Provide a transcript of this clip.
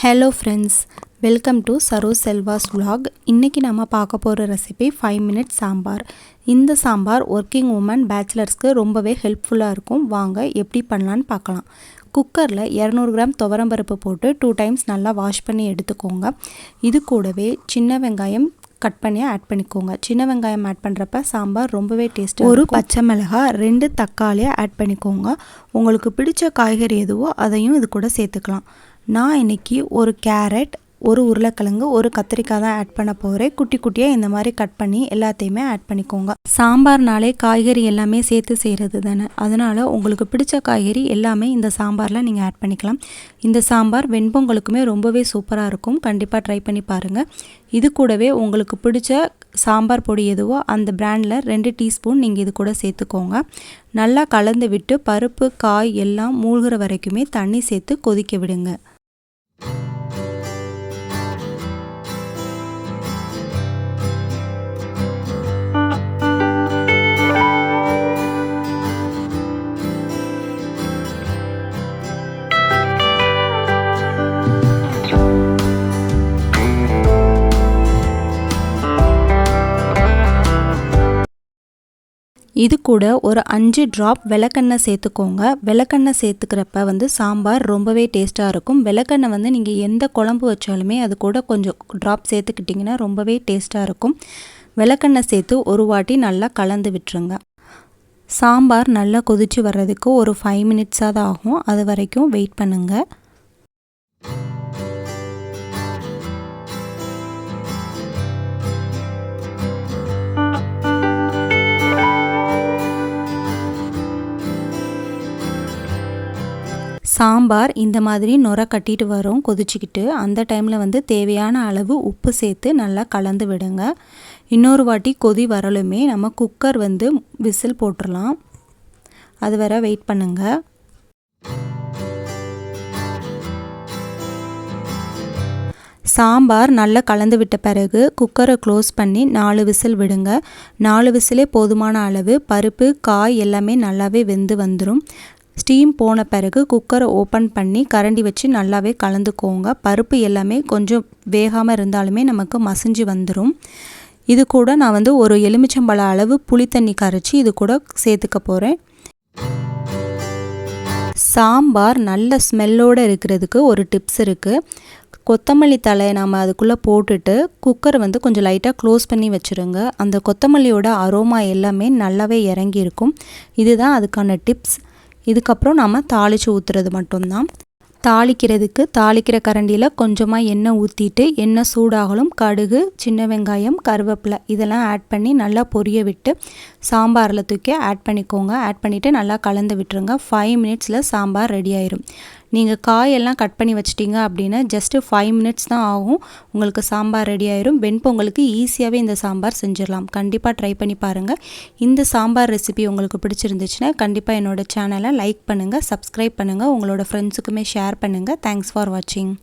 Hello friends welcome to Saro Selva's vlog. இன்றைக்கி நம்ம பார்க்க போகிற ரெசிபி ஃபைவ் மினிட்ஸ் சாம்பார். இந்த சாம்பார் ஒர்க்கிங் உமன் பேச்சுலர்ஸ்க்கு ரொம்பவே ஹெல்ப்ஃபுல்லாக இருக்கும். வாங்க எப்படி பண்ணலான்னு பார்க்கலாம். குக்கரில் இரநூறு கிராம் துவரம்பருப்பு போட்டு டூ டைம்ஸ் நல்லா வாஷ் பண்ணி எடுத்துக்கோங்க. இது கூடவே சின்ன வெங்காயம் கட் பண்ணி ஆட் பண்ணிக்கோங்க. சின்ன வெங்காயம் ஆட் பண்ணுறப்ப சாம்பார் ரொம்பவே டேஸ்ட் ஒரு பச்சை மிளகாய் ரெண்டு தக்காளியை ஆட் பண்ணிக்கோங்க. உங்களுக்கு பிடிச்ச காய்கறி எதுவோ அதையும் இது கூட சேர்த்துக்கலாம். நான் இன்னைக்கு ஒரு கேரட் ஒரு உருளைக்கிழங்கு ஒரு கத்திரிக்காய் தான் ஆட் பண்ண போகிறேன் குட்டி குட்டியாக இந்த மாதிரி கட் பண்ணி எல்லாத்தையுமே ஆட் பண்ணிக்கோங்க. சாம்பார்னாலே காய்கறி எல்லாமே சேர்த்து செய்கிறது தானே. அதனால் உங்களுக்கு பிடிச்ச காய்கறி எல்லாமே இந்த சாம்பாரில் நீங்கள் ஆட் பண்ணிக்கலாம். இந்த சாம்பார் வெண்பொங்கலுக்குமே ரொம்பவே சூப்பராக இருக்கும். கண்டிப்பாக ட்ரை பண்ணி பாருங்கள் இது கூடவே உங்களுக்கு பிடிச்ச சாம்பார் பொடி எதுவோ அந்த பிராண்டில் ரெண்டு டீஸ்பூன் நீங்கள் இது கூட சேர்த்துக்கோங்க. நல்லா கலந்து விட்டு பருப்பு காய் எல்லாம் மூழ்கிற வரைக்குமே தண்ணி சேர்த்து கொதிக்க விடுங்க. இது கூட ஒரு அஞ்சு ட்ராப் விளக்கெண்ணெய் சேர்த்துக்கோங்க. விளக்கெண்ணெய் சேர்த்துக்கிறப்ப வந்து சாம்பார் ரொம்பவே டேஸ்ட்டாக இருக்கும். விளக்கெண்ணெய் வந்து நீங்கள் எந்த குழம்பு வச்சாலுமே அது கூட கொஞ்சம் ட்ராப் சேர்த்துக்கிட்டிங்கன்னா ரொம்பவே டேஸ்ட்டாக இருக்கும். விளக்கெண்ணெய் சேர்த்து ஒரு வாட்டி நல்லா கலந்து விட்டுருங்க. சாம்பார் நல்லா கொதித்து வர்றதுக்கு ஒரு ஃபைவ் மினிட்ஸாக தான் ஆகும். அது வரைக்கும் வெயிட் பண்ணுங்கள் சாம்பார் இந்த மாதிரி நுர கட்டிட்டு வரும் கொதிச்சுக்கிட்டு. அந்த டைமில் வந்து தேவையான அளவு உப்பு சேர்த்து நல்லா கலந்து விடுங்க. இன்னொரு வாட்டி கொதி வரலுமே நம்ம குக்கர் வந்து விசில் போட்டுடலாம் அது வர வெயிட் பண்ணுங்கள் சாம்பார் நல்லா கலந்து விட்ட பிறகு குக்கரை க்ளோஸ் பண்ணி நாலு விசில் விடுங்க. நாலு விசிலே போதுமான அளவு பருப்பு காய் எல்லாமே நல்லாவே வெந்து வந்துடும் ஸ்டீம் போன பிறகு குக்கரை ஓப்பன் பண்ணி கரண்டி வச்சு நல்லாவே கலந்துக்கோங்க. பருப்பு எல்லாமே கொஞ்சம் வேகாமல் இருந்தாலுமே நமக்கு மசிஞ்சு வந்துடும் இது கூட நான் வந்து ஒரு எலுமிச்சம்பழ அளவு புளி தண்ணி கரைச்சி இது கூட சேர்த்துக்க போகிறேன் சாம்பார் நல்ல ஸ்மெல்லோடு இருக்கிறதுக்கு ஒரு டிப்ஸ் இருக்குது கொத்தமல்லி தலையை நம்ம அதுக்குள்ளே போட்டுட்டு குக்கரை வந்து கொஞ்சம் லைட்டாக க்ளோஸ் பண்ணி வச்சுருங்க. அந்த கொத்தமல்லியோட அரோமா எல்லாமே நல்லாவே இறங்கியிருக்கும். இதுதான் அதுக்கான டிப்ஸ். இதுக்கப்புறம் நம்ம தாளித்து ஊற்றுறது மட்டும்தான். தாளிக்கிறதுக்கு தாளிக்கிற கரண்டியில் கொஞ்சமாக எண்ணெய் ஊற்றிட்டு எண்ணெய் சூடாகலும் கடுகு சின்ன வெங்காயம் கருவேப்பிலை இதெல்லாம் ஆட் பண்ணி நல்லா பொரிய விட்டு சாம்பாரில் தூக்கி ஆட் பண்ணிக்கோங்க. ஆட் பண்ணிவிட்டு நல்லா கலந்து விட்டுருங்க. ஃபைவ் மினிட்ஸில் சாம்பார் ரெடி ஆயிரும். நீங்கள் காயெல்லாம் கட் பண்ணி வச்சிட்டிங்க அப்படின்னா ஜஸ்ட்டு ஃபைவ் மினிட்ஸ் தான் ஆகும். உங்களுக்கு சாம்பார் ரெடி ஆயிரும். வெண்பொங்கலுக்கு ஈஸியாகவே இந்த சாம்பார் செஞ்சிடலாம். கண்டிப்பாக ட்ரை பண்ணி பாருங்கள் இந்த சாம்பார் ரெசிபி உங்களுக்கு பிடிச்சிருந்துச்சுன்னா கண்டிப்பாக என்னோடய சேனலை லைக் பண்ணுங்கள் சப்ஸ்கிரைப் பண்ணுங்கள் உங்களோட ஃப்ரெண்ட்ஸுக்குமே ஷேர் பண்ணுங்கள் தேங்க்ஸ் ஃபார் வாட்சிங்